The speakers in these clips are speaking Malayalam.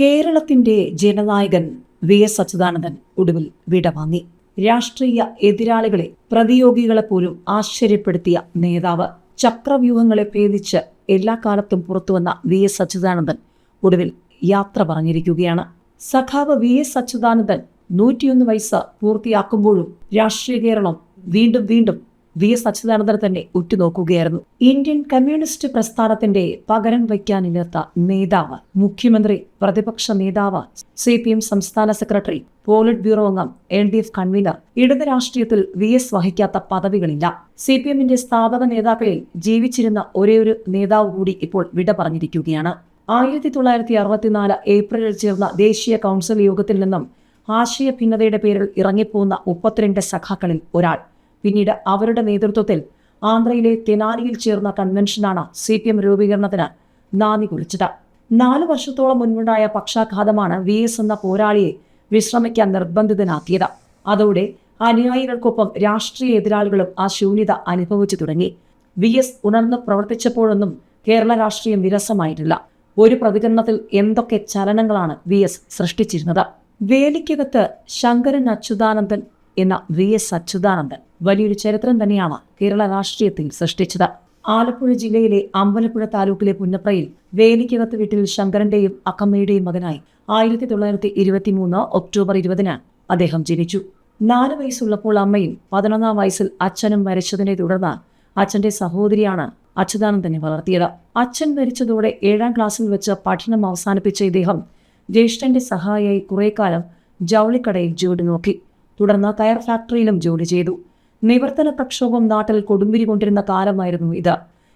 കേരളത്തിന്റെ ജനനായകൻ വി എസ് അച്യുതാനന്ദൻ ഒടുവിൽ വിടവാങ്ങി. രാഷ്ട്രീയ എതിരാളികളെ പ്രതിയോഗികളെ പോലും ആശ്ചര്യപ്പെടുത്തിയ നേതാവ് ചക്രവ്യൂഹങ്ങളെ ഭേദിച്ച് എല്ലാ കാലത്തും പുറത്തുവന്ന വി എസ് അച്യുതാനന്ദൻ ഒടുവിൽ യാത്ര പറഞ്ഞിരിക്കുകയാണ്. സഖാവ് വി എസ് അച്യുതാനന്ദൻ നൂറ്റിയൊന്ന് വയസ്സ് പൂർത്തിയാക്കുമ്പോഴും രാഷ്ട്രീയ കേരളം വീണ്ടും വീണ്ടും വി എസ് അച്യുതാനന്ദൻ തന്നെ ഉറ്റുനോക്കുകയായിരുന്നു. ഇന്ത്യൻ കമ്മ്യൂണിസ്റ്റ് പ്രസ്ഥാനത്തിന്റെ പകരം വയ്ക്കാനില്ലാത്ത നേതാവ് മുഖ്യമന്ത്രി പ്രതിപക്ഷ നേതാവ് സി പി എം സംസ്ഥാന സെക്രട്ടറി പോളിറ്റ് ബ്യൂറോ അംഗം എൽ ഡി എഫ് കൺവീനർ ഇടത് രാഷ്ട്രീയത്തിൽ വി എസ് വഹിക്കാത്ത പദവികളില്ല. സി പി എമ്മിന്റെ സ്ഥാപക നേതാക്കളിൽ ജീവിച്ചിരുന്ന ഒരേയൊരു നേതാവ് കൂടി ഇപ്പോൾ വിട പറഞ്ഞിരിക്കുകയാണ്. ആയിരത്തി തൊള്ളായിരത്തി അറുപത്തിനാല് ഏപ്രിലിൽ ചേർന്ന ദേശീയ കൗൺസിൽ യോഗത്തിൽ നിന്നും ആശയ ഭിന്നതയുടെ പേരിൽ ഇറങ്ങിപ്പോകുന്ന മുപ്പത്തിരണ്ട് സഖാക്കളിൽ ഒരാൾ. പിന്നീട് അവരുടെ നേതൃത്വത്തിൽ ആന്ധ്രയിലെ തെനാലിയിൽ ചേർന്ന കൺവെൻഷനാണ് സി പി എം രൂപീകരണത്തിന് നാന്ദി കുറിച്ചത്. നാല് വർഷത്തോളം മുൻപുണ്ടായ പക്ഷാഘാതമാണ് വി എസ് എന്ന പോരാളിയെ വിശ്രമിക്കാൻ നിർബന്ധിതനാക്കിയത്. അതോടെ അനുയായികൾക്കൊപ്പം രാഷ്ട്രീയ എതിരാളികളും ആ ശൂന്യത അനുഭവിച്ചു തുടങ്ങി. വി എസ് ഉണർന്ന് പ്രവർത്തിച്ചപ്പോഴൊന്നും കേരള രാഷ്ട്രീയം വിരസമായിട്ടില്ല. ഒരു പ്രതികരണത്തിൽ എന്തൊക്കെ ചലനങ്ങളാണ് വി എസ് സൃഷ്ടിച്ചിരുന്നത്? വേലിക്കകത്ത് ശങ്കരൻ അച്യുതാനന്ദൻ എന്ന വി എസ് അച്യുതാനന്ദൻ വലിയൊരു ചരിത്രം തന്നെയാണ് കേരള രാഷ്ട്രീയത്തിൽ സൃഷ്ടിച്ചത്. ആലപ്പുഴ ജില്ലയിലെ അമ്പലപ്പുഴ താലൂക്കിലെ പുന്നപ്രയിൽ വേലിക്കകത്ത് വീട്ടിൽ ശങ്കരന്റെയും അക്കമ്മയുടെയും മകനായി ആയിരത്തി തൊള്ളായിരത്തി ഇരുപത്തി മൂന്ന് ഒക്ടോബർ ഇരുപതിന് അദ്ദേഹം ജനിച്ചു. നാല് വയസ്സുള്ളപ്പോൾ അമ്മയും പതിനൊന്നാം വയസ്സിൽ അച്ഛനും മരിച്ചതിനെ തുടർന്ന് അച്ഛന്റെ സഹോദരിയാണ് അച്യുതാനന്ദനെ വളർത്തിയത്. അച്ഛൻ മരിച്ചതോടെ ഏഴാം ക്ലാസ്സിൽ വെച്ച് പഠനം അവസാനിപ്പിച്ച ഇദ്ദേഹം ജ്യേഷ്ഠന്റെ സഹായിയായി കുറേക്കാലം കാലം ജൗളിക്കടയിൽ ജോലി നോക്കി. തുടർന്ന് കയർ ഫാക്ടറിയിലും ജോലി ചെയ്തു. നിവർത്തന പ്രക്ഷോഭം നാട്ടിൽ കൊടുമ്പിരി കൊണ്ടിരുന്ന കാലമായിരുന്നു ഇത്.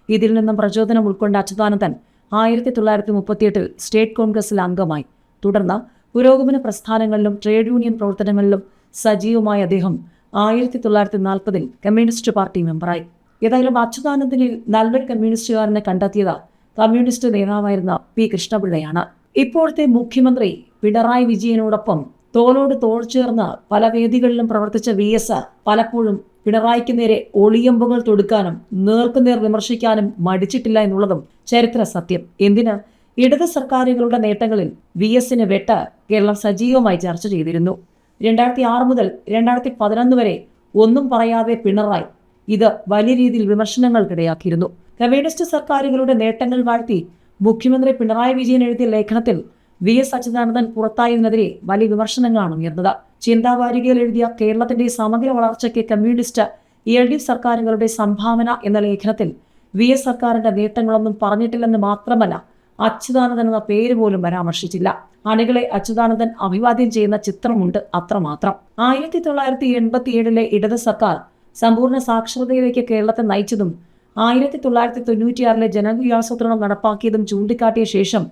ഇതിൽ നിന്നും പ്രചോദനം ഉൾക്കൊണ്ട അച്യുതാനന്ദൻ ആയിരത്തി തൊള്ളായിരത്തി മുപ്പത്തിയെട്ടിൽ സ്റ്റേറ്റ് കോൺഗ്രസിൽ അംഗമായി. തുടർന്ന് പുരോഗമന പ്രസ്ഥാനങ്ങളിലും ട്രേഡ് യൂണിയൻ പ്രവർത്തനങ്ങളിലും സജീവമായ അദ്ദേഹം ആയിരത്തി തൊള്ളായിരത്തി നാൽപ്പതിൽ കമ്മ്യൂണിസ്റ്റ് പാർട്ടി മെമ്പറായി. ഏതായാലും അച്യുതാനന്ദനിൽ നല്ലൊരു കമ്മ്യൂണിസ്റ്റുകാരനെ കണ്ടെത്തിയത് കമ്മ്യൂണിസ്റ്റ് നേതാവായിരുന്ന പി കൃഷ്ണപിള്ളയാണ്. ഇപ്പോഴത്തെ മുഖ്യമന്ത്രി പിണറായി വിജയനോടൊപ്പം തോളോട് തോൾ ചേർന്ന പല വേദികളിലും പ്രവർത്തിച്ച വി എസ് പലപ്പോഴും പിണറായിക്ക് നേരെ ഒളിയമ്പുകൾ തൊടുക്കാനും നേർക്കുനേർ വിമർശിക്കാനും മടിച്ചിട്ടില്ല എന്നുള്ളതും ചരിത്ര സത്യം. എന്തിന്? ഇടത് സർക്കാരുകളുടെ നേട്ടങ്ങളിൽ വി എസിന് വെട്ട കേരളം സജീവമായി ചർച്ച ചെയ്തിരുന്നു. രണ്ടായിരത്തി ആറ് മുതൽ രണ്ടായിരത്തി പതിനൊന്ന് വരെ ഒന്നും പറയാതെ പിണറായി ഇത് വലിയ രീതിയിൽ വിമർശനങ്ങൾക്കിടയാക്കിയിരുന്നു. കമ്മ്യൂണിസ്റ്റ് സർക്കാരുകളുടെ നേട്ടങ്ങൾ വാഴ്ത്തി മുഖ്യമന്ത്രി പിണറായി വിജയൻ എഴുതിയ ലേഖനത്തിൽ വി എസ് അച്യുതാനന്ദൻ പുറത്തായതിനെതിരെ വലിയ വിമർശനങ്ങളാണ് ഉയർന്നത്. ചിന്താവാരികയിൽ എഴുതിയ കേരളത്തിന്റെ സമഗ്ര വളർച്ചയ്ക്ക് കമ്മ്യൂണിസ്റ്റ് എൽ ഡി എഫ് സർക്കാരുകളുടെ സംഭാവന എന്ന ലേഖനത്തിൽ വി എസ് സർക്കാരിന്റെ നേട്ടങ്ങളൊന്നും പറഞ്ഞിട്ടില്ലെന്ന് മാത്രമല്ല അച്യുതാനന്ദൻ എന്ന പേര് പോലും പരാമർശിച്ചില്ല. അണികളെ അച്യുതാനന്ദൻ അഭിവാദ്യം ചെയ്യുന്ന ചിത്രമുണ്ട് അത്രമാത്രം. ആയിരത്തി തൊള്ളായിരത്തി എൺപത്തി ഏഴിലെ ഇടത് സർക്കാർ സമ്പൂർണ സാക്ഷരതയിലേക്ക് കേരളത്തെ നയിച്ചതും ആയിരത്തി തൊള്ളായിരത്തി തൊണ്ണൂറ്റിയാറിലെ ജനവികാസൂത്രണം നടപ്പാക്കിയതും ചൂണ്ടിക്കാട്ടിയ ശേഷം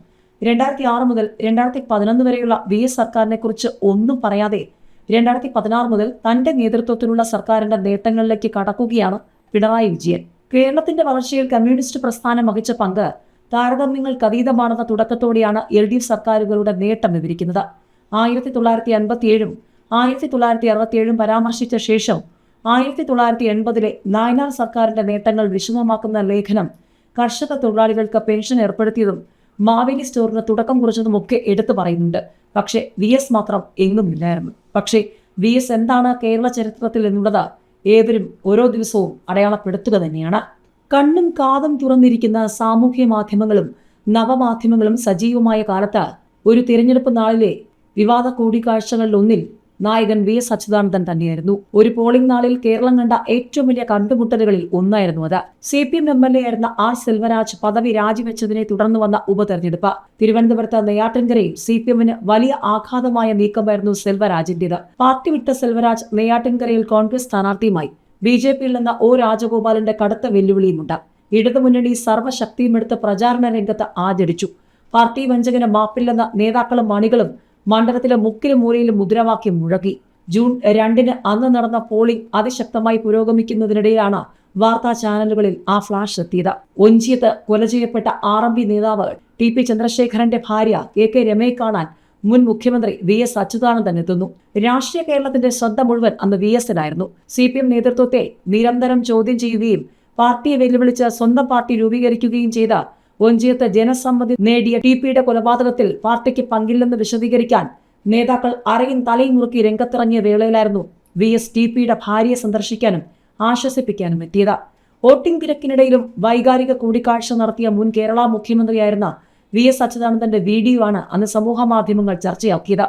രണ്ടായിരത്തി ആറ് മുതൽ രണ്ടായിരത്തി പതിനൊന്ന് വരെയുള്ള വി എസ് സർക്കാരിനെ കുറിച്ച് ഒന്നും പറയാതെ രണ്ടായിരത്തി പതിനാറ് മുതൽ തന്റെ നേതൃത്വത്തിലുള്ള സർക്കാരിന്റെ നേട്ടങ്ങളിലേക്ക് കടക്കുകയാണ് പിണറായി വിജയൻ. കേരളത്തിന്റെ വളർച്ചയിൽ കമ്മ്യൂണിസ്റ്റ് പ്രസ്ഥാനം വഹിച്ച പങ്ക് താരതമ്യങ്ങൾക്ക് അതീതമാണെന്ന തുടക്കത്തോടെയാണ് എൽ ഡി എഫ് സർക്കാരുകളുടെ നേട്ടം വിവരിക്കുന്നത്. ആയിരത്തി തൊള്ളായിരത്തി അൻപത്തിയേഴും ആയിരത്തി തൊള്ളായിരത്തി അറുപത്തിയേഴും പരാമർശിച്ച ശേഷം ആയിരത്തി തൊള്ളായിരത്തി എൺപതിലെ നായനാർ സർക്കാരിന്റെ നേട്ടങ്ങൾ വിശദമാക്കുന്ന ലേഖനം കർഷക തൊഴിലാളികൾക്ക് പെൻഷൻ ഏർപ്പെടുത്തിയതും മാവേലി സ്റ്റോറിന് തുടക്കം കുറിച്ചതുമൊക്കെ എടുത്തു പറയുന്നുണ്ട്. പക്ഷേ വി എസ് മാത്രം എങ്ങുമില്ലായിരുന്നു പക്ഷേ വി എസ് എന്താണ് കേരള ചരിത്രത്തിൽ എന്നുള്ളത് ഏവരും ഓരോ ദിവസവും അടയാളപ്പെടുത്തുക തന്നെയാണ്. കണ്ണും കാതും തുറന്നിരിക്കുന്ന സാമൂഹ്യ മാധ്യമങ്ങളും നവമാധ്യമങ്ങളും സജീവമായ കാലത്ത് ഒരു തിരഞ്ഞെടുപ്പ് നാളിലെ വിവാദ കൂടിക്കാഴ്ചകളിൽ ഒന്നിൽ നായകൻ വി എസ് അച്യുതാനന്ദൻ തന്നെയായിരുന്നു. ഒരു പോളിംഗ് നാളിൽ കേരളം കണ്ട ഏറ്റവും വലിയ കണ്ടുമുട്ടലുകളിൽ ഒന്നായിരുന്നു അത്. C P M M L A ആയിരുന്ന ആർ സെൽവരാജ് പദവി രാജിവെച്ചതിനെ തുടർന്ന് വന്ന ഉപതെരഞ്ഞെടുപ്പ്. തിരുവനന്തപുരത്ത് നെയ്യാറ്റിൻകരയിൽ സി പി എമ്മിന് വലിയ ആഘാതമായ നീക്കമായിരുന്നു സെൽവരാജിന്റേത് പാർട്ടി വിട്ട സെൽവരാജ് നെയ്യാറ്റിൻകരയിൽ കോൺഗ്രസ് സ്ഥാനാർത്ഥിയുമായി. ബി ജെ പിയിൽ നിന്ന് ഒ രാജഗോപാലിന്റെ കടുത്ത വെല്ലുവിളിയുമുണ്ട്. ഇടതുമുന്നണി സർവശക്തിയുമെടുത്ത് പ്രചാരണ രംഗത്ത് ആചരിച്ചു പാർട്ടി വഞ്ചകന് മാപ്പില്ലെന്ന നേതാക്കളും മണികളും മണ്ഡലത്തിലെ മുക്കിലും മൂലയിലും മുദ്രാവാക്യം മുഴക്കി. ജൂൺ രണ്ടിന് അന്ന് നടന്ന പോളിംഗ് അതിശക്തമായി പുരോഗമിക്കുന്നതിനിടയിലാണ് വാർത്താ ചാനലുകളിൽ ആ ഫ്ലാഷ് എത്തിയത്. ഒഞ്ചിയത്ത് കൊല ചെയ്യപ്പെട്ട ആർ എം പി നേതാവ് ടി പി ചന്ദ്രശേഖരന്റെ ഭാര്യ കെ കെ രമയെ കാണാൻ മുൻ മുഖ്യമന്ത്രി വി എസ് അച്യുതാനന്ദൻ എത്തുന്നു. രാഷ്ട്രീയ കേരളത്തിന്റെ ശ്രദ്ധ മുഴുവൻ അന്ന് വി എസിനായിരുന്നു സി പി എം നേതൃത്വത്തെ നിരന്തരം ചോദ്യം ചെയ്യുകയും പാർട്ടിയെ വെല്ലുവിളിച്ച് സ്വന്തം പാർട്ടി രൂപീകരിക്കുകയും ചെയ്ത ഒഞ്ചിയത്ത് ജനസമ്മതി നേടിയ ടി പിയുടെ കൊലപാതകത്തിൽ പാർട്ടിക്ക് പങ്കില്ലെന്ന് വിശദീകരിക്കാൻ നേതാക്കൾ അരയും തലയും മുറുക്കി രംഗത്തിറങ്ങിയ വേളയിലായിരുന്നു വി എസ് ടി പിയുടെ ഭാര്യയെ സന്ദർശിക്കാനും ആശ്വസിപ്പിക്കാനും എത്തിയത്. വോട്ടിംഗ് തിരക്കിനിടയിലും വൈകാരിക കൂടിക്കാഴ്ച നടത്തിയ മുൻ കേരള മുഖ്യമന്ത്രിയായിരുന്ന വി എസ് അച്യുതാനന്ദന്റെ വീഡിയോ ആണ് അന്ന് സമൂഹ മാധ്യമങ്ങൾ ചർച്ചയാക്കിയത്.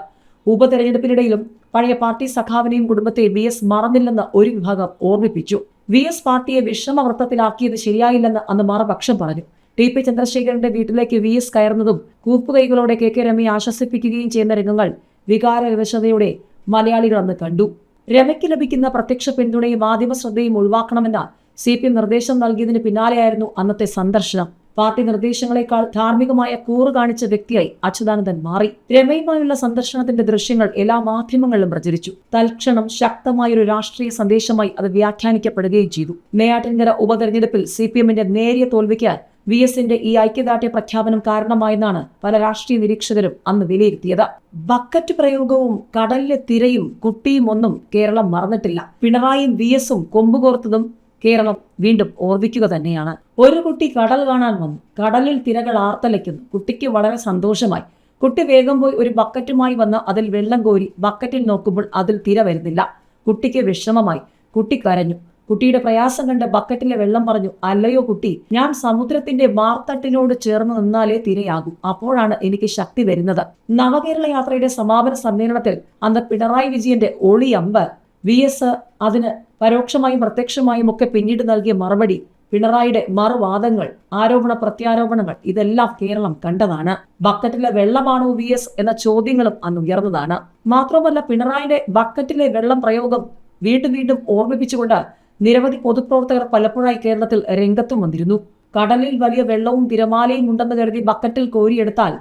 ഉപതെരഞ്ഞെടുപ്പിനിടയിലും പഴയ പാർട്ടി സഖാവിനെയും കുടുംബത്തെ വി എസ് മറന്നില്ലെന്ന് ഒരു വിഭാഗം ഓർമ്മിപ്പിച്ചു. വി എസ് പാർട്ടിയെ വിഷമവൃത്തത്തിലാക്കിയത് ശരിയായില്ലെന്ന് അന്ന് മറുപക്ഷം പറഞ്ഞു. ടി പി ചന്ദ്രശേഖരന്റെ വീട്ടിലേക്ക് വി എസ് കയറുന്നതും കൂപ്പുകൈകളോടെ കെ കെ രമയെ ആശ്വസിപ്പിക്കുകയും ചെയ്യുന്ന രംഗങ്ങൾ വികാരവിവശതയോടെ മലയാളികൾ അന്ന് കണ്ടു. രമയ്ക്ക് ലഭിക്കുന്ന പ്രത്യക്ഷ പിന്തുണയും മാധ്യമ ശ്രദ്ധയും ഒഴിവാക്കണമെന്ന സി പി എം നിർദ്ദേശം നൽകിയതിന് പിന്നാലെയായിരുന്നു അന്നത്തെ സന്ദർശനം. പാർട്ടി നിർദ്ദേശങ്ങളെക്കാൾ ധാർമ്മികമായ കൂറ് കാണിച്ച വ്യക്തിയായി അച്യുതാനന്ദൻ മാറി. രമയുമായുള്ള സന്ദർശനത്തിന്റെ ദൃശ്യങ്ങൾ എല്ലാ മാധ്യമങ്ങളിലും പ്രചരിച്ചു. തൽക്ഷണം ശക്തമായൊരു രാഷ്ട്രീയ സന്ദേശമായി അത് വ്യാഖ്യാനിക്കപ്പെടുകയും ചെയ്തു. നെയ്യാറ്റിൻകര ഉപതെരഞ്ഞെടുപ്പിൽ സി പി എമ്മിന്റെ നേരിയ തോൽവിക്ക് വി എസിന്റെ ഈ ഐക്യദാർഢ്യ പ്രഖ്യാപനം കാരണമായെന്നാണ് പല രാഷ്ട്രീയ നിരീക്ഷകരും അന്ന് വിലയിരുത്തിയത്. ബക്കറ്റ് പ്രയോഗവും കടലിലെ തിരയും കുട്ടിയും ഒന്നും കേരളം മറന്നിട്ടില്ല. പിണറായിയും വി എസും കൊമ്പുകോർത്തതും കേരളം വീണ്ടും ഓർമ്മിക്കുക തന്നെയാണ്. ഒരു കുട്ടി കടൽ കാണാൻ വന്നു. കടലിൽ തിരകൾ ആർത്തലയ്ക്കുന്നു. കുട്ടിക്ക് വളരെ സന്തോഷമായി. കുട്ടി വേഗം പോയി ഒരു ബക്കറ്റുമായി വന്ന് അതിൽ വെള്ളം കോരി ബക്കറ്റിൽ നോക്കുമ്പോൾ അതിൽ തിര വരുന്നില്ല. കുട്ടിക്ക് വിഷമമായി. കുട്ടി കരഞ്ഞു. കുട്ടിയുടെ പ്രയാസം കണ്ട് ബക്കറ്റിലെ വെള്ളം പറഞ്ഞു അല്ലയോ കുട്ടി ഞാൻ സമുദ്രത്തിന്റെ മാർത്തട്ടിനോട് ചേർന്ന് നിന്നാലേ തിരയാകൂ. അപ്പോഴാണ് എനിക്ക് ശക്തി വരുന്നത്. നവകേരള യാത്രയുടെ സമാപന സമ്മേളനത്തിൽ അന്ന് പിണറായി വിജയന്റെ ഒളി അമ്പ് വി എസ് അതിന് പരോക്ഷമായും പ്രത്യക്ഷമായും ഒക്കെ പിന്നീട് നൽകിയ മറുപടി പിണറായിയുടെ മറുവാദങ്ങൾ ആരോപണ പ്രത്യാരോപണങ്ങൾ ഇതെല്ലാം കേരളം കണ്ടതാണ്. ബക്കറ്റിലെ വെള്ളമാണോ വി എസ് എന്ന ചോദ്യങ്ങളും അന്ന് ഉയർന്നതാണ്. മാത്രമല്ല പിണറായിയുടെ ബക്കറ്റിലെ വെള്ളം പ്രയോഗം വീണ്ടും വീണ്ടും ഓർമ്മിപ്പിച്ചുകൊണ്ട് നിരവധി പൊതുപ്രവർത്തകർ പലപ്പോഴായി കേരളത്തിൽ രംഗത്തും വന്നിരുന്നു. കടലിൽ വലിയ വെള്ളവും തിരമാലയും ഉണ്ടെന്ന് കരുതി ബക്കറ്റിൽ കോരിയെടുത്താൽ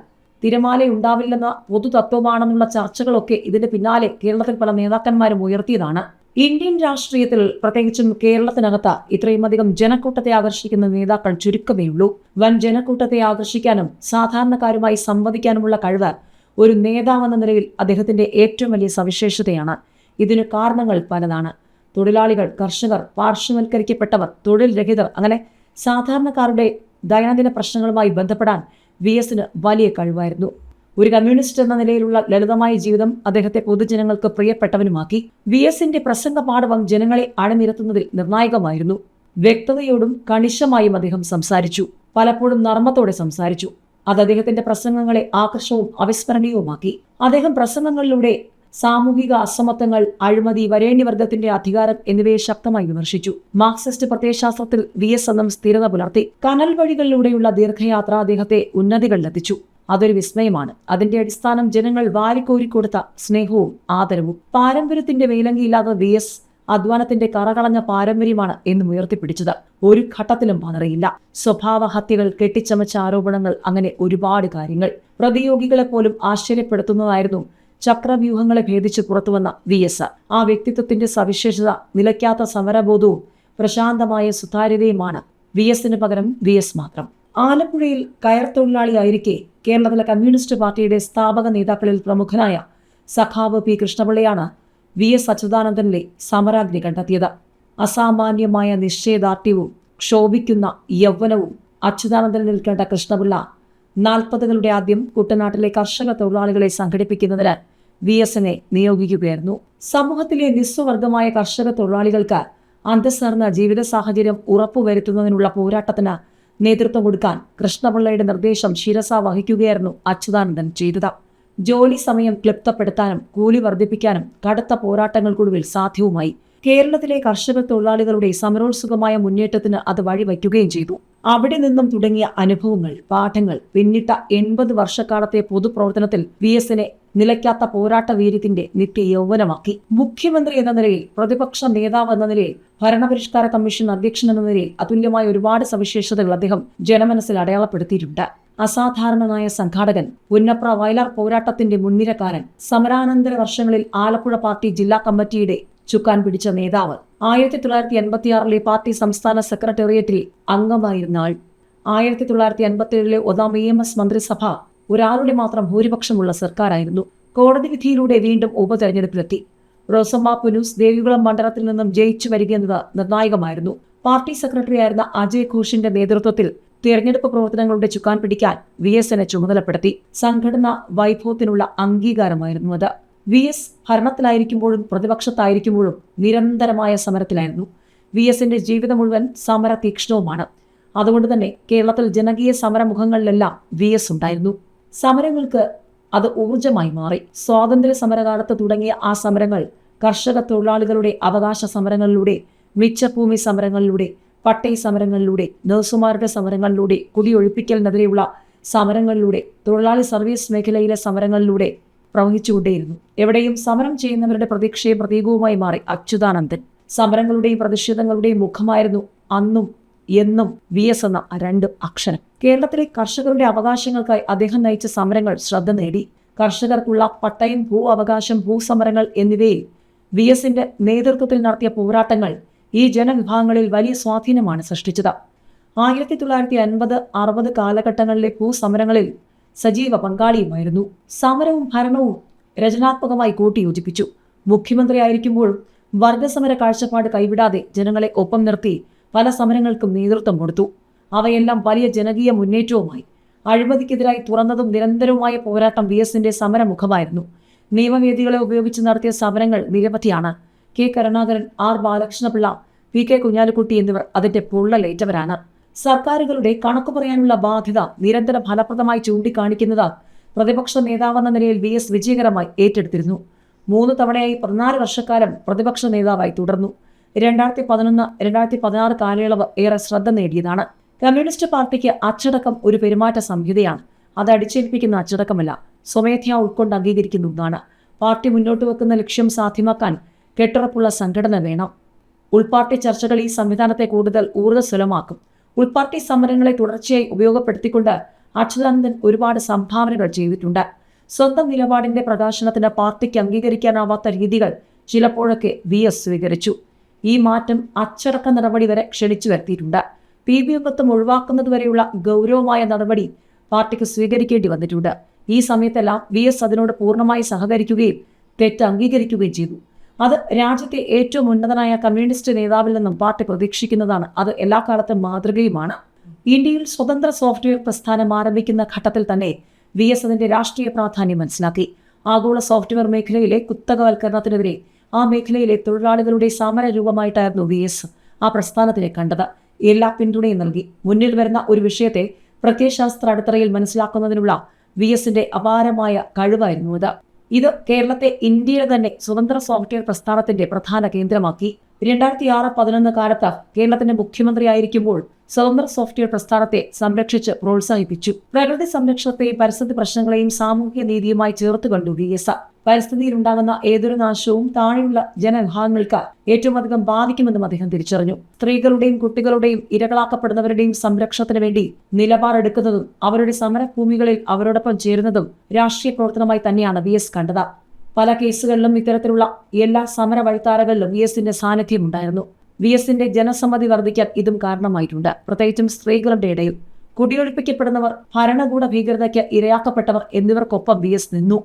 തിരമാല ഉണ്ടാവില്ലെന്ന പൊതുതത്വമാണെന്നുള്ള ചർച്ചകളൊക്കെ ഇതിന്റെ പിന്നാലെ കേരളത്തിൽ പല നേതാക്കന്മാരും ഉയർത്തിയതാണ്. ഇന്ത്യൻ രാഷ്ട്രീയത്തിൽ പ്രത്യേകിച്ചും കേരളത്തിനകത്ത് ഇത്രയും അധികം ജനക്കൂട്ടത്തെ ആകർഷിക്കുന്ന നേതാക്കൾ ചുരുക്കമേയുള്ളൂ വൻ ജനക്കൂട്ടത്തെ ആകർഷിക്കാനും സാധാരണക്കാരുമായി സംവദിക്കാനുമുള്ള കഴിവ് ഒരു നേതാവെന്ന നിലയിൽ അദ്ദേഹത്തിന്റെ ഏറ്റവും വലിയ സവിശേഷതയാണ്. ഇതിന് കാരണങ്ങൾ പലതാണ്. തൊഴിലാളികൾ കർഷകർ പാർശ്വവൽക്കരിക്കപ്പെട്ടവർ തൊഴിൽ രഹിതർ അങ്ങനെ സാധാരണക്കാരുടെ ദൈനംദിന പ്രശ്നങ്ങളുമായി ബന്ധപ്പെടാൻ വി എസിന് വലിയ കഴിവായിരുന്നു. ഒരു കമ്മ്യൂണിസ്റ്റ് എന്ന നിലയിലുള്ള ലളിതമായ ജീവിതം അദ്ദേഹത്തെ പൊതുജനങ്ങൾക്ക് പ്രിയപ്പെട്ടവനുമാക്കി. വി എസിന്റെ പ്രസംഗ പാഠവം ജനങ്ങളെ അണിനിരത്തുന്നതിൽ നിർണായകമായിരുന്നു. വ്യക്തതയോടും കണിശമായും അദ്ദേഹം സംസാരിച്ചു. പലപ്പോഴും നർമ്മത്തോടെ സംസാരിച്ചു. അത് അദ്ദേഹത്തിന്റെ പ്രസംഗങ്ങളെ ആകർഷവും അവിസ്മരണീയവുമാക്കി. അദ്ദേഹം പ്രസംഗങ്ങളിലൂടെ സാമൂഹിക അസമത്വങ്ങൾ അഴിമതി വരേണ്യവർഗത്തിന്റെ അധികാരം എന്നിവയെ ശക്തമായി വിമർശിച്ചു. മാർക്സിസ്റ്റ് പ്രത്യയശാസ്ത്രത്തിൽ വി എസ് എന്നും സ്ഥിരത പുലർത്തി. കനൽ വഴികളിലൂടെയുള്ള ദീർഘയാത്ര അദ്ദേഹത്തെ ഉന്നതികളിലെത്തിച്ചു അതൊരു വിസ്മയമാണ്. അതിന്റെ അടിസ്ഥാനം ജനങ്ങൾ വാരിക്കോരിക്കൊടുത്ത സ്നേഹവും ആദരവും. പാരമ്പര്യത്തിന്റെ വേലങ്കിയില്ലാത്ത വി എസ് അധ്വാനത്തിന്റെ കറകളഞ്ഞ പാരമ്പര്യമാണ് എന്നും ഉയർത്തിപ്പിടിച്ചത്. ഒരു ഘട്ടത്തിലും പതറിയില്ല. സ്വഭാവഹത്യകൾ കെട്ടിച്ചമച്ച ആരോപണങ്ങൾ അങ്ങനെ ഒരുപാട് കാര്യങ്ങൾ. പ്രതിയോഗികളെ പോലും ആശ്ചര്യപ്പെടുത്തുന്നതായിരുന്നു ചക്രവ്യൂഹങ്ങളെ ഭേദിച്ച് പുറത്തുവന്ന വി എസ് ആ വ്യക്തിത്വത്തിന്റെ സവിശേഷത നിലയ്ക്കാത്ത സമരബോധവും പ്രശാന്തമായ സുതാര്യതയുമാണ് വി എസിന് പകരം വി എസ് മാത്രം. ആലപ്പുഴയിൽ കയർ തൊഴിലാളിയായിരിക്കെ കേരളത്തിലെ കമ്മ്യൂണിസ്റ്റ് പാർട്ടിയുടെ സ്ഥാപക നേതാക്കളിൽ പ്രമുഖനായ സഖാവ് പി കൃഷ്ണപിള്ളയാണ് വി എസ് അച്യുതാനന്ദനിലെ സമരാഗ്നി കണ്ടെത്തിയത്. അസാമാന്യമായ നിശ്ചയദാർഢ്യവും ക്ഷോഭിക്കുന്ന യൗവനവും അച്യുതാനന്ദനിൽ കണ്ട കൃഷ്ണപിള്ള നാൽപ്പതുകളുടെ ആദ്യം കുട്ടനാട്ടിലെ കർഷക തൊഴിലാളികളെ സംഘടിപ്പിക്കുന്നതിന് വി എസിനെ നിയോഗിക്കുകയായിരുന്നു. സമൂഹത്തിലെ നിസ്വവർഗമായ കർഷക തൊഴിലാളികൾക്ക് അന്തസ്സർന്ന ജീവിത സാഹചര്യം ഉറപ്പുവരുത്തുന്നതിനുള്ള പോരാട്ടത്തിന് നേതൃത്വം കൊടുക്കാൻ കൃഷ്ണപിള്ളയുടെ നിർദ്ദേശം ശിരസ വഹിക്കുകയായിരുന്നു അച്യുതാനന്ദൻ ചെയ്തത്. ജോലി സമയം ക്ലിപ്തപ്പെടുത്താനും കൂലി വർദ്ധിപ്പിക്കാനും കടുത്ത പോരാട്ടങ്ങൾക്കൊടുവിൽ സാധ്യവുമായി. കേരളത്തിലെ കർഷക തൊഴിലാളികളുടെ സമരോത്സുകമായ മുന്നേറ്റത്തിന് അത് വഴിവയ്ക്കുകയും ചെയ്തു. അവിടെ നിന്നും തുടങ്ങിയ അനുഭവങ്ങൾ പാഠങ്ങൾ പിന്നിട്ട എൺപത് വർഷക്കാലത്തെ പൊതുപ്രവർത്തനത്തിൽ വി എസിനെ നിലയ്ക്കാത്ത പോരാട്ട വീര്യത്തിന്റെ നിത്യ യൗവനമാക്കി മുഖ്യമന്ത്രി എന്ന നിലയിൽ പ്രതിപക്ഷ നേതാവ് എന്ന നിലയിൽ ഭരണപരിഷ്കാര കമ്മീഷൻ അധ്യക്ഷൻ എന്ന നിലയിൽ അതുല്യമായ ഒരുപാട് സവിശേഷതകൾ അദ്ദേഹം ജനമനസ്സിൽ അടയാളപ്പെടുത്തിയിട്ടുണ്ട്. അസാധാരണനായ സംഘാടകൻ പുന്നപ്ര വയലാർ പോരാട്ടത്തിന്റെ മുൻനിരക്കാരൻ സമരാനന്തര വർഷങ്ങളിൽ ആലപ്പുഴ പാർട്ടി ജില്ലാ കമ്മിറ്റിയുടെ ചുക്കാൻ പിടിച്ച നേതാവ്. ആയിരത്തി തൊള്ളായിരത്തി എൺപത്തിയാറിലെ പാർട്ടി സംസ്ഥാന സെക്രട്ടേറിയറ്റിൽ അംഗമായിരുന്ന ആൾ. ആയിരത്തി തൊള്ളായിരത്തി അൻപത്തിയേഴിലെ ഒന്നാം എം എസ് മന്ത്രിസഭ ഒരാളുടെ മാത്രം ഭൂരിപക്ഷമുള്ള സർക്കാരായിരുന്നു. കോടതി വിധിയിലൂടെ വീണ്ടും ഉപതെരഞ്ഞെടുപ്പിലെത്തി. റോസമ്മ പുനൂസ് ദേവികുളം മണ്ഡലത്തിൽ നിന്നും ജയിച്ചു വരികയെന്നത് നിർണായകമായിരുന്നു. പാർട്ടി സെക്രട്ടറിയായിരുന്ന അജയ് ഘോഷിന്റെ നേതൃത്വത്തിൽ തിരഞ്ഞെടുപ്പ് പ്രവർത്തനങ്ങളുടെ ചുക്കാൻ പിടിക്കാൻ വി എസ് എന്നെ ചുമതലപ്പെടുത്തി. സംഘടന വൈഭവത്തിനുള്ള അംഗീകാരമായിരുന്നു അത്. വി എസ് ഭരണത്തിലായിരിക്കുമ്പോഴും പ്രതിപക്ഷത്തായിരിക്കുമ്പോഴും നിരന്തരമായ സമരത്തിലായിരുന്നു. വി എസിന്റെ ജീവിതം മുഴുവൻ സമര തീക്ഷ്ണവുമാണ് അതുകൊണ്ട് തന്നെ കേരളത്തിൽ ജനകീയ സമരമുഖങ്ങളിലെല്ലാം വി എസ് ഉണ്ടായിരുന്നു. സമരങ്ങൾക്ക് അത് ഊർജമായി മാറി. സ്വാതന്ത്ര്യ സമരകാലത്ത് തുടങ്ങിയ ആ സമരങ്ങൾ കർഷക തൊഴിലാളികളുടെ അവകാശ സമരങ്ങളിലൂടെ മിച്ചഭൂമി സമരങ്ങളിലൂടെ പട്ടയ സമരങ്ങളിലൂടെ നഴ്സുമാരുടെ സമരങ്ങളിലൂടെ കുടിയൊഴിപ്പിക്കലിനെതിരെയുള്ള സമരങ്ങളിലൂടെ തൊഴിലാളി സർവീസ് മേഖലയിലെ സമരങ്ങളിലൂടെ പ്രവഹിച്ചുകൊണ്ടേയിരുന്നു. എവിടെയും സമരം ചെയ്യുന്നവരുടെ പ്രതീക്ഷയും പ്രതീകവുമായി മാറി അച്യുതാനന്ദൻ. സമരങ്ങളുടെയും പ്രതിഷേധങ്ങളുടെയും മുഖമായിരുന്നു അന്നും എന്നും വി എസ് എന്ന രണ്ട് അക്ഷരം. കേരളത്തിലെ കർഷകരുടെ അവകാശങ്ങൾക്കായി അദ്ദേഹം നയിച്ച സമരങ്ങൾ ശ്രദ്ധ നേടി. കർഷകർക്കുള്ള പട്ടയം ഭൂ അവകാശം ഭൂസമരങ്ങൾ എന്നിവയിൽ വി എസിന്റെ നേതൃത്വത്തിൽ നടത്തിയ പോരാട്ടങ്ങൾ ഈ ജനവിഭാഗങ്ങളിൽ വലിയ സ്വാധീനമാണ് സൃഷ്ടിച്ചത്. ആയിരത്തി തൊള്ളായിരത്തി അൻപത് അറുപത് കാലഘട്ടങ്ങളിലെ ഭൂസമരങ്ങളിൽ സജീവ പങ്കാളിയുമായിരുന്നു. സമരവും ഭരണവും രചനാത്മകമായി കൂട്ടിയോജിപ്പിച്ചു. മുഖ്യമന്ത്രിയായിരിക്കുമ്പോഴും വർഗസമര കാഴ്ചപ്പാട് കൈവിടാതെ ജനങ്ങളെ ഒപ്പം നിർത്തി പല സമരങ്ങൾക്കും നേതൃത്വം കൊടുത്തു. അവയെല്ലാം വലിയ ജനകീയ മുന്നേറ്റവുമായി. അഴിമതിക്കെതിരായി തുറന്നതും നിരന്തരവുമായ പോരാട്ടം വി എസിന്റെ സമരമുഖമായിരുന്നു. നിയമവേദികളെ ഉപയോഗിച്ച് നടത്തിയ സമരങ്ങൾ നിരവധിയാണ്. K Karunakaran R Balakrishna Pillai P K Kunhalikutty എന്നിവർ അതിന്റെ പൊള്ളലേറ്റവരാണ്. സർക്കാരുകളുടെ കണക്കു പറയാനുള്ള ബാധ്യത നിരന്തര ഫലപ്രദമായി ചൂണ്ടിക്കാണിക്കുന്നത് പ്രതിപക്ഷ നേതാവെന്ന നിലയിൽ വി എസ് വിജയകരമായി ഏറ്റെടുത്തിരുന്നു. മൂന്ന് തവണയായി പതിനാല് വർഷക്കാലം പ്രതിപക്ഷ നേതാവായി തുടർന്നു. രണ്ടായിരത്തി പതിനൊന്ന് രണ്ടായിരത്തി പതിനാറ് കാലയളവ് ഏറെ ശ്രദ്ധ നേടിയതാണ്. കമ്മ്യൂണിസ്റ്റ് പാർട്ടിക്ക് അച്ചടക്കം ഒരു പെരുമാറ്റ സംഹിതയാണ്. അത് അടിച്ചേൽപ്പിക്കുന്ന അച്ചടക്കമല്ല സ്വമേധയാ ഉൾക്കൊണ്ട് അംഗീകരിക്കുന്ന ഒന്നാണ് പാർട്ടി മുന്നോട്ട് വെക്കുന്ന ലക്ഷ്യം സാധ്യമാക്കാൻ കെട്ടുറപ്പുള്ള സംഘടന വേണം. ഉൾപാർട്ടി ചർച്ചകൾ ഈ സംവിധാനത്തെ കൂടുതൽ ഊർജസ്വലമാക്കും. ഉൾപാർട്ടി സമരങ്ങളെ തുടർച്ചയായി ഉപയോഗപ്പെടുത്തിക്കൊണ്ട് അച്യുതാനന്ദൻ ഒരുപാട് സംഭാവനകൾ ചെയ്തിട്ടുണ്ട്. സ്വന്തം നിലപാടിന്റെ പ്രകാശനത്തിന് പാർട്ടിക്ക് അംഗീകരിക്കാനാവാത്ത രീതികൾ ചിലപ്പോഴൊക്കെ വി എസ് സ്വീകരിച്ചു. ഈ മാറ്റം അച്ചടക്ക നടപടി വരെ ക്ഷണിച്ചു വരുത്തിയിട്ടുണ്ട്. പി ബി അംഗത്വം ഒഴിവാക്കുന്നതുവരെയുള്ള ഗൗരവമായ നടപടി പാർട്ടിക്ക് സ്വീകരിക്കേണ്ടി വന്നിട്ടുണ്ട്. ഈ സമയത്തെല്ലാം വി എസ് അതിനോട് പൂർണമായി സഹകരിക്കുകയും തെറ്റ് അംഗീകരിക്കുകയും ചെയ്തു. അത് രാജ്യത്തെ ഏറ്റവും ഉന്നതനായ കമ്മ്യൂണിസ്റ്റ് നേതാവിൽ നിന്നും പാർട്ടി പ്രതീക്ഷിക്കുന്നതാണ്. അത് എല്ലാ കാലത്തും മാതൃകയുമാണ്. ഇന്ത്യയിൽ സ്വതന്ത്ര സോഫ്റ്റ്വെയർ പ്രസ്ഥാനം ആരംഭിക്കുന്ന ഘട്ടത്തിൽ തന്നെ വി എസ് അതിന്റെ രാഷ്ട്രീയ പ്രാധാന്യം മനസ്സിലാക്കി. ആഗോള സോഫ്റ്റ്വെയർ മേഖലയിലെ കുത്തകവൽക്കരണത്തിനെതിരെ ആ മേഖലയിലെ തൊഴിലാളികളുടെ സമര രൂപമായിട്ടായിരുന്നു വി എസ് ആ പ്രസ്ഥാനത്തിനെ കണ്ടത്. എല്ലാ പിന്തുണയും നൽകി. മുന്നിൽ വരുന്ന ഒരു വിഷയത്തെ പ്രത്യയശാസ്ത്ര അടിത്തറയിൽ മനസ്സിലാക്കുന്നതിനുള്ള വി എസിന്റെ അപാരമായ കഴിവായിരുന്നു ഇത്. ഇത് കേരളത്തെ ഇന്ത്യയിലെ തന്നെ സ്വതന്ത്ര സോഫ്റ്റ്വെയർ പ്രസ്ഥാനത്തിന്റെ പ്രധാന കേന്ദ്രമാക്കി. രണ്ടായിരത്തി ആറ് പതിനൊന്ന് കാലത്ത് കേരളത്തിന്റെ മുഖ്യമന്ത്രിയായിരിക്കുമ്പോൾ സ്വതന്ത്ര സോഫ്റ്റ്വെയർ പ്രസ്ഥാനത്തെ സംരക്ഷിച്ച് പ്രോത്സാഹിപ്പിച്ചു. പ്രകൃതി സംരക്ഷണത്തെയും പരിസ്ഥിതി പ്രശ്നങ്ങളെയും സാമൂഹ്യ നീതിയുമായി ചേർത്ത് കണ്ടു വി എസ് പരിസ്ഥിതിയിലുണ്ടാകുന്ന ഏതൊരു നാശവും താഴെയുള്ള ജനവിഭാഗങ്ങൾക്ക് ഏറ്റവും അധികം ബാധിക്കുമെന്നും അദ്ദേഹം തിരിച്ചറിഞ്ഞു. സ്ത്രീകളുടെയും കുട്ടികളുടെയും ഇരകളാക്കപ്പെടുന്നവരുടെയും സംരക്ഷണത്തിന് വേണ്ടി നിലപാടെടുക്കുന്നതും അവരുടെ സമരഭൂമികളിൽ അവരോടൊപ്പം ചേരുന്നതും രാഷ്ട്രീയ പ്രവർത്തനമായി തന്നെയാണ് വി എസ് കണ്ടത്. പല കേസുകളിലും ഇത്തരത്തിലുള്ള എല്ലാ സമര വഴിത്താരകളിലും വി എസിന്റെ സാന്നിധ്യം ഉണ്ടായിരുന്നു. വി എസിന്റെ ജനസമ്മതി വർദ്ധിക്കാൻ ഇതും കാരണമായിട്ടുണ്ട്. പ്രത്യേകിച്ചും സ്ത്രീകളുടെ ഇടയിൽ കുടിയൊഴിപ്പിക്കപ്പെടുന്നവർ ഭരണകൂട ഭീകരതയ്ക്ക് ഇരയാക്കപ്പെട്ടവർ എന്നിവർക്കൊപ്പം വി എസ് നിന്നു.